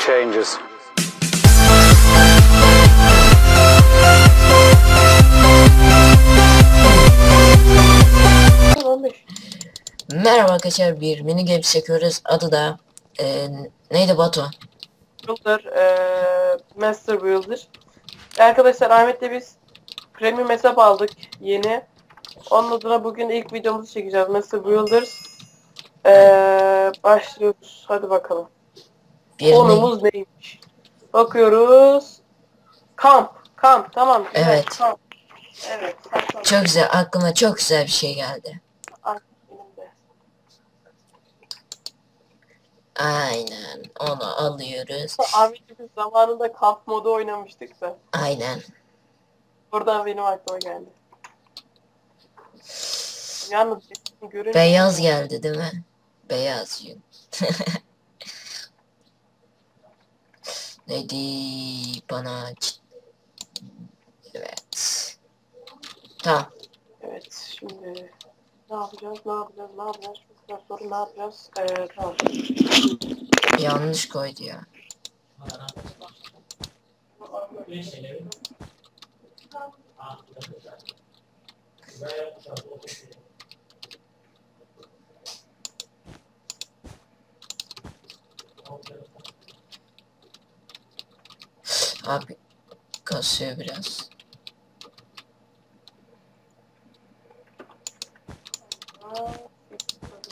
changes. Merhaba arkadaşlar bir mini game çekiyoruz. Adı da e, neydi Batu? Builder, eee Master Builder. Arkadaşlar Ahmet'le biz premium hesap aldık yeni. Onun adına bugün ilk videomuzu çekeceğiz. Master Builders. Eee başlıyoruz. Hadi bakalım. Bir mini- Konumuz neymiş? Bakıyoruz. Kamp. Kamp. Tamam. güzel, Evet. Kamp. Evet. saklan. çok güzel aklıma çok güzel bir şey geldi. Aynen onu alıyoruz. Ahmet'le biz zamanında kamp modu oynamıştık da. Aynen. Buradan benim aklıma geldi. Yalnız görünce Beyaz geldi değil mi? Beyaz yün. neydi bana. Evet. Tamam. Evet şimdi ne yapacağız ne yapacağız ne yapacağız çok güzel soru ne yapacağız ee, tamam Yanlış koydu ya. Abi kasıyor biraz.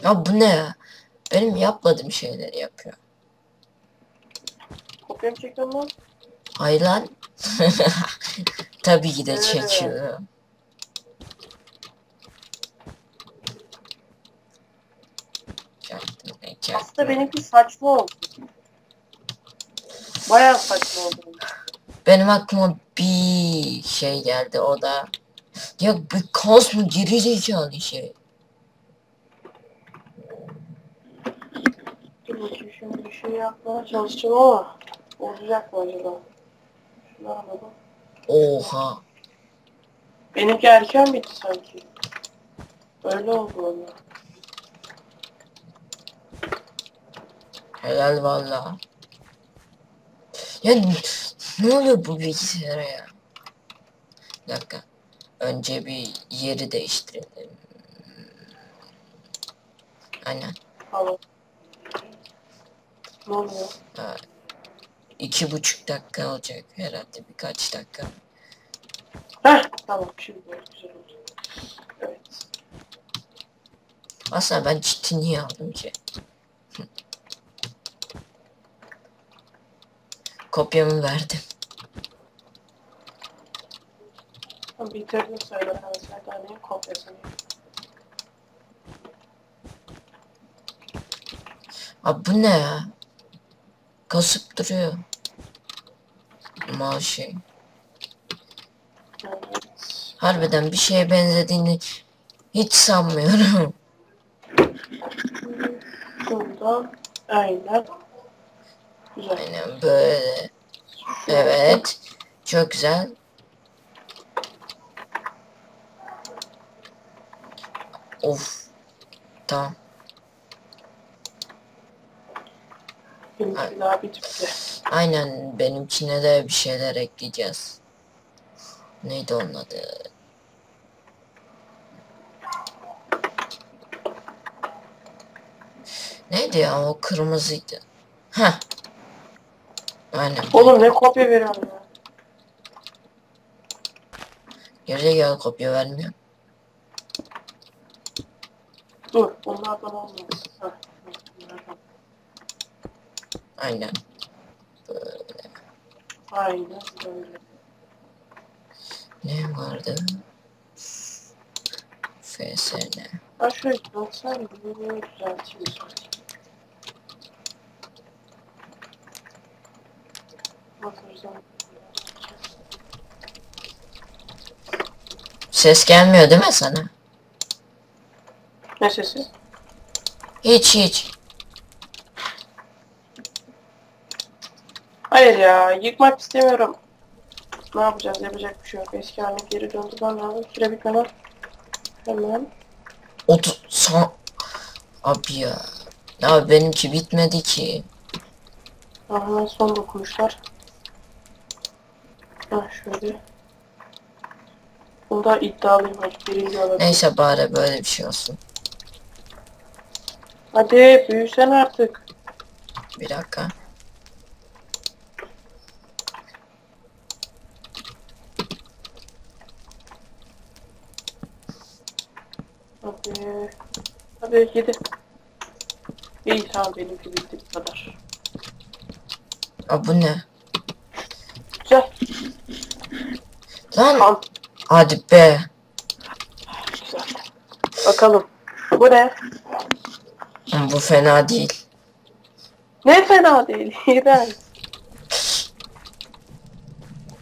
Ya bu ne ya? Benim yapmadığım şeyleri yapıyor. kopya mı çekiyorsun lan? Hayır lan. Tabii ki de çaktım. Aslında benimki saçma oldu. Bayağı saçma oldu. Benim aklıma bir şey geldi o da. Ya bir kaos mu geri zekalı şey. Dur bakayım şimdi şey yapmaya çalışacağım ama olacak mı acaba? Şunu alalım. Oha. Benimki erken bitti sanki. Öyle oldu valla. Helal valla. Ya n- ne oluyor bu bilgisayara ya? Bir dakika. Önce bir yeri değiştirelim. Aynen. Tamam. Ne oluyor? Ha, iki buçuk dakika olacak herhalde birkaç dakika. Heh tamam şimdi güzel oldu. Evet. Aslında ben ciddi niye aldım ki? Kopyamı verdim. Bitirdim söyle Serdane'nin kopyasını. Abi bu ne ya? Kasıp duruyor. Mal şey. Evet. Harbiden bir şeye benzediğini hiç sanmıyorum. Şurada aynen. Aynen böyle. Evet. Çok güzel. Of. Tamam. Benimki daha bitti. Aynen benimkine de bir şeyler ekleyeceğiz. Neydi onun adı? Neydi ya o kırmızıydı. Heh. Aynen. Oğlum ne kopya veriyorsun ya? Gerizekalı kopya vermiyor. Dur bunlardan olmaz. Heh. Aynen. Aynen böyle. Ne vardı? FSN. Ben şöyle baksana bunu düzelteyim. Ses gelmiyor değil mi sana? Ne sesi? Hiç hiç. Hayır ya yıkmak istemiyorum. Ne yapacağız yapacak bir şey yok. Eski haline geri döndürmem lazım. Süre bitmeden. Hemen. Otu son... Abi ya. Ya benimki bitmedi ki. Hemen son dokunuşlar. Ha şöyle. Bunda iddialıyım hadi birinci olabilir. Neyse bari böyle bir şey olsun. Hadi büyüsen artık. Bir dakika. Hadi. Hadi yedi. İyi tamam benimki bitti bu kadar. Aa, bu ne? Güzel. Lan Tamam. hadi be. Bakalım. Bu ne? Bu fena değil. Ne fena değil. İğrenç.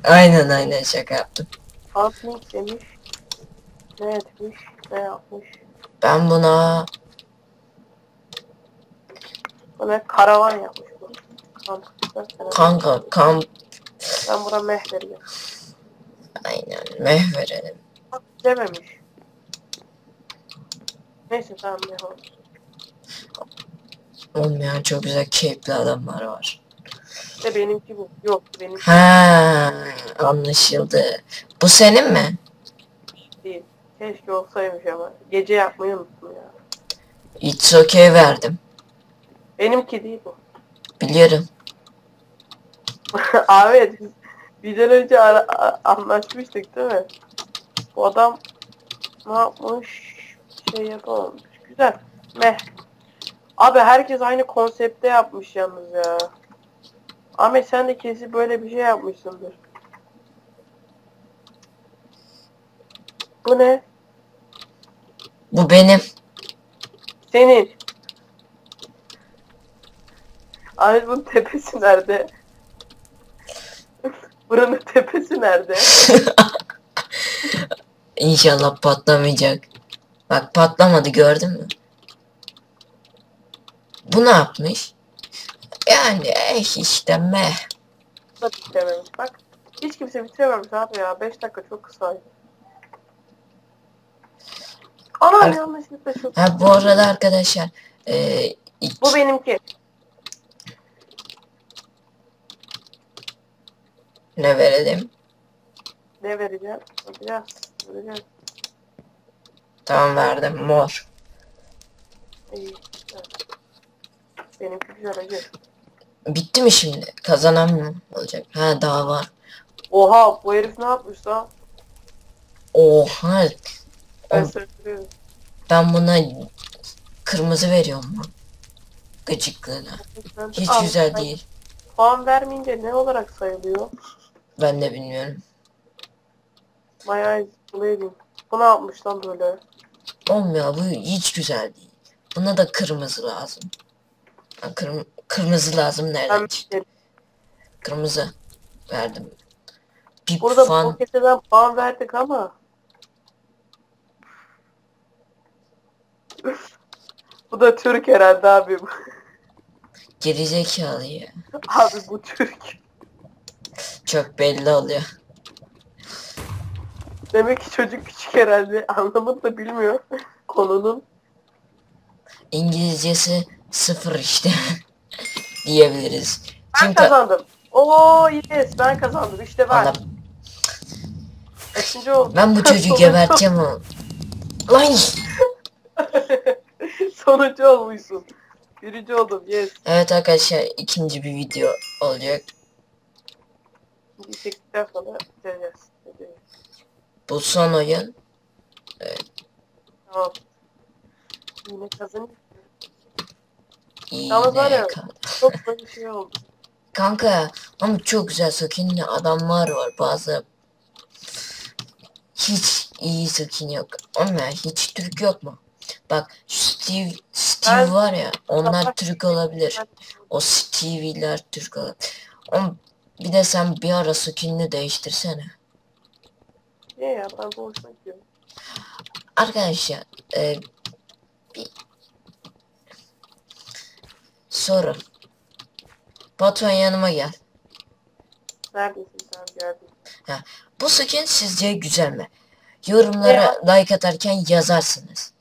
Aynen aynen şaka yaptım. Altnik demiş. Ne etmiş? Ne yapmış? Ben buna Bu ne? Karavan yapmış bu. Fena. kanka kamp Ben buna meh veriyorum. Aynen meh verelim. Dememiş. Neyse tamam meh olsun. Olmayan çok güzel keyifli adamlar var. İşte benimki bu. Yok benimki Ha anlaşıldı. Bu senin mi? değil. Keşke olsaymış ama. Gece yapmayı unuttum ya. It's okay verdim. Benimki değil bu. Biliyorum. Ahmet bizden önce ara- anlaşmıştık değil mi? Bu adam ne yapmış? Şey yapamamış. Güzel. Meh. Abi herkes aynı konsepte yapmış yalnız ya. Ahmet sen de kesin böyle bir şey yapmışsındır. Bu ne? Bu benim. Senin. Ahmet bunun tepesi nerede? Buranın tepesi nerede? İnşallah patlamayacak. Bak patlamadı gördün mü? Bu ne yapmış? Yani eh işte meh. Da bitirememiş bak. Hiç kimse bitirememiş abi ya. 5 dakika çok kısaydı. Ana yanlışlıkla çok. Ha bu arada arkadaşlar e, ilk- Bu benimki. Ne verelim? Ne vereceğim? Bakacağız. Göreceğiz. Tamam verdim mor. İyi. Evet. Benimki güzel acı. Bitti mi şimdi? Kazanan mı olacak? Ha daha var. Oha bu herif ne yapmış lan? Oha Ben O- söylüyorum. ben buna kırmızı veriyorum lan. Gıcıklığına. Hiç Al, güzel ben- değil. Puan vermeyince ne olarak sayılıyor? Ben de bilmiyorum. Eyes bleeding. Bu ne yapmış lan böyle? Olmuyor bu hiç güzel değil. Buna da kırmızı lazım. Kırm- kırmızı lazım nereden Ben çıktı? Kırmızı verdim. Bir Burada fan bu keseden puan verdik ama. bu da Türk herhalde abi. gerizekalı ya. abi bu Türk. Çok belli oluyor. Demek ki çocuk küçük herhalde. Anlamını da bilmiyor konunun. İngilizcesi sıfır işte diyebiliriz. Ben Kim ka- kazandım. Oo yes ben kazandım. İşte ben. Allah, Kaçıncı oldum? ben bu çocuğu Sonuncu- geberteceğim o. Lan! Sonuncu olmuşsun. Birinci oldum yes. Evet arkadaşlar ikinci bir video olacak. Şimdi çektikten sonra bitireceğiz. Bu son oyun. Tamam. Yine kazanayım. İyi Yalnız var ya- kadar. Çok böyle şey oldu. Kanka ama çok güzel skinli adamlar var bazı. Hiç iyi skin yok. Ama hiç Türk yok mu? Bak şu Steve, Steve Ben- var ya onlar Türk olabilir. O Stevie'ler Türk olabilir. Ama bir de sen bir ara skinini değiştirsene. Niye ya ben bu hoşuma gidiyor. Arkadaşlar e, bir soru. Batuhan yanıma gel. Neredesin sen geldim. Bu skin sizce güzel mi? Yorumlara like atarken yazarsınız.